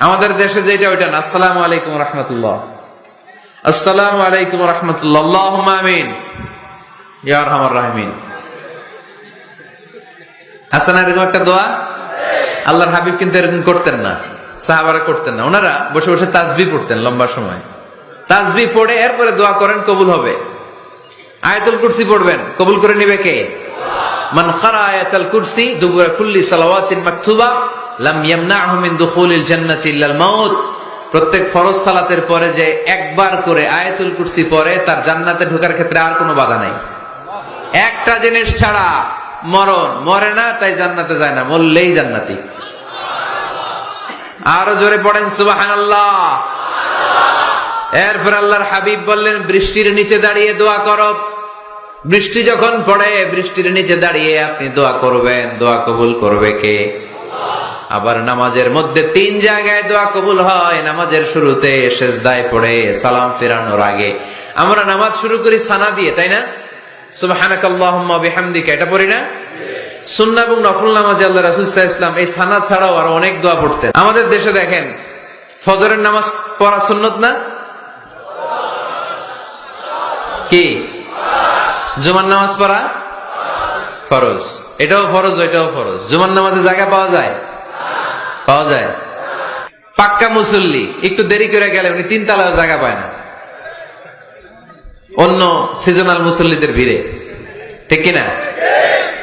আমাদের দেশে যেটা, ওইটা আসসালামু আলাইকুম রহমতুল্লাহ। আসসালামু আলাইকুম একটা দোয়া? আল্লাহর হাবিব কিন্তু এরকম করতেন না। সাহাবারা করতেন না। ওনারা বসে বসে তাসবি পড়তেন লম্বা সময়। তাজবি পড়ে এরপরে দোয়া করেন, কবুল হবে। আয়াতুল কুরসি পড়বেন, কবুল করে নিবে কে? মান খারা আয়াতুল কুরসি, দুবুরা কুল্লি সালাওয়াতিন মাকতুবা, লাম ইয়ামনাহু মিন দুখুলিল জান্নাতি ইল্লাল মাউত। প্রত্যেক ফরজ সালাতের পরে যে একবার করে আয়াতুল কুরসি পড়ে, তার জান্নাতে ঢোকার ক্ষেত্রে আর কোনো বাধা নাই। একটা জিনিস ছাড়া মরণ, মরে না, তাই জান্নাতে যায় না, মরলেই জান্নাতি। আরও জোরে পড়েন, সুবহানাল্লাহ। এরপর আল্লাহর হাবিব বললেন, বৃষ্টির নিচে দাঁড়িয়ে দোয়া করো। বৃষ্টি যখন পড়ে, বৃষ্টির নিচে দাঁড়িয়ে আপনি দোয়া করবেন। দোয়া কবুল করবে কে? আবার নামাজের মধ্যে তিন জায়গায় দোয়া কবুল হয়। নামাজের শুরুতে সেজদায় পড়ে, সালাম ফেরানোর আগে। আমরা নামাজ শুরু করি সানা দিয়ে, তাই না? আল্লাহুম্মা এটা পড়ি না? সুন্নাহ এবং নফল নামাজে আল্লাহ রাসূল ইসলাম এই সানা ছাড়াও আরও অনেক দোয়া পড়তেন। আমাদের দেশে দেখেন, ফজরের নামাজ পড়া সুন্নত না? কি? জুমার নামাজ পড়া ফরজ। এটাও ফরজ, ওইটাও ফরজ। জুমার নামাজে জায়গা পাওয়া যায়? পাওয়া যায়। পাক্কা মুসল্লি, একটু দেরি করে গেলে উনি তিন তালার জায়গা পায় না। অন্য সিজনাল মুসল্লিদের ভিড়ে। ঠিক কিনা?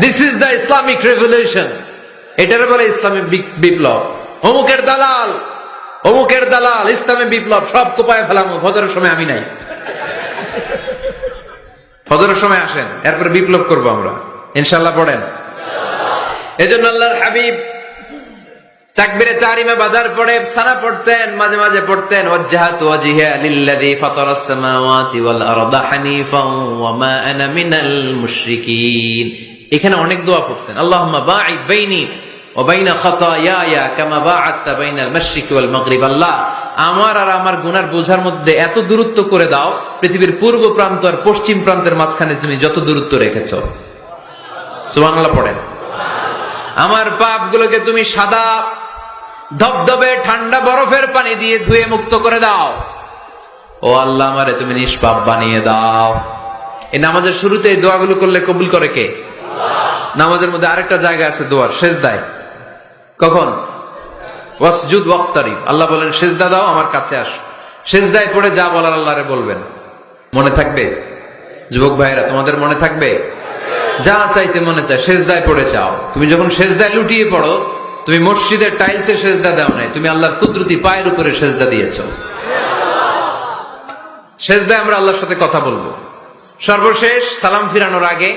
This is the Islamic revolution এটার বলে ইসলামী বিপ্লব। অমুকের দালাল অমুকের দালাল, ইসলামী বিপ্লব, সব কোপায় ফেলামো, ফজরের সময় আমি নাই। ফজরের সময় আসেন, এরপরে বিপ্লব করব আমরা। ইনশাল্লাহ পড়েন। এজন্য আল্লাহর হাবিব তাকবিরে তারিমে বাদার পড়ে সানা পড়তেন, মাঝে মাঝে পড়তেন, ওয়াজ্জাহাতু ওয়াজহিয়া লিল্লাযী ফাতারাস সামাওয়াতি ওয়াল আরদা ওয়া মা আনা মিনাল মুশরিকিন। এখানে অনেক দোয়া পড়তেন। আল্লাহ, আমার আর আমার গুনার বোঝার মধ্যে এত দূরত্ব করে দাও, পৃথিবীর পূর্ব প্রান্ত আর পশ্চিম প্রান্তের মাঝখানে তুমি যত দূরত্ব রেখেছো। সুবহানাল্লাহ পড়েন। আমার পাপগুলোকে তুমি সাদা ধবধবে ঠান্ডা বরফের পানি দিয়ে ধুয়ে মুক্ত করে দাও। ও আল্লাহ, আমারে তুমি নিষ্পাপ বানিয়ে দাও। এই নামাজের শুরুতে এই দোয়াগুলো করলে কবুল করে কে? নামাজের মধ্যে আরেকটা জায়গা আছে দোয়ার শেষ দায় কখন? ওয়াসজুদ ওয়াক্তারিব। আল্লাহ বলেন, সেজদা দাও, আমার কাছে আস। সেজদায় পড়ে যা বলার আল্লাহরে বলবেন। মনে থাকবে? যুবক ভাইরা তোমাদের মনে থাকবে? যা চাইতে মনে চায়, সেজদায় পড়ে চাও তুমি যখন সেজদায় লুটিয়ে পড়ো, তুমি মসজিদের টাইলসে সেজদা দাও নাই, তুমি আল্লাহর কুদরতি পায়ের উপরে সেজদা দিয়েছ। সেজদায় আমরা আল্লাহর সাথে কথা বলব। সর্বশেষ সালাম ফিরানোর আগে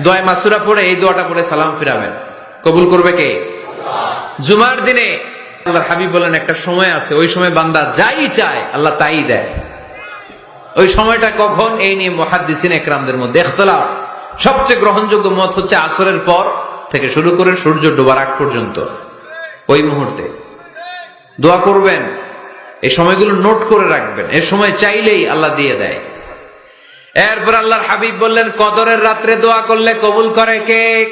দোয়া মাসুরা পড়ে, এই দোয়াটা পড়ে সালাম ফিরাবেন। কবুল করবে কে? জুমার দিনে আল্লাহর হাবিব বলেন, একটা সময় আছে, ওই সময় বান্দা যাই চায়, আল্লাহ তাই দেয়। ওই সময়টা কখন? এই নিয়ে মহাদ্দিসিন একরামদের মধ্যে ইখতলাফ সবচেয়ে গ্রহণযোগ্য মত হচ্ছে আসরের পর থেকে শুরু করে সূর্য ডোবার আগ পর্যন্ত, ওই মুহূর্তে। দোয়া করবেন, এই সময়গুলো নোট করে রাখবেন, এ সময় চাইলেই আল্লাহ দিয়ে দেয়। এরপর আল্লাহর হাবিব বললেন, কদরের রাত্রে দোয়া করলে কবুল করে কে?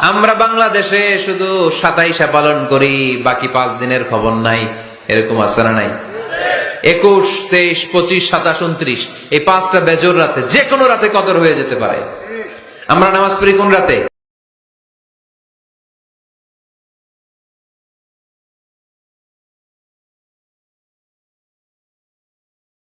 আমরা বাংলাদেশে শুধু সাতাইশা পালন করি, বাকি পাঁচ দিনের খবর নাই। এরকম না নাই? একুশ, তেইশ, পঁচিশ, সাতাশ, উনত্রিশ, এই পাঁচটা বেজর রাতে যে কোনো রাতে কদর হয়ে যেতে পারে। আমরা নামাজ পড়ি কোন রাতে?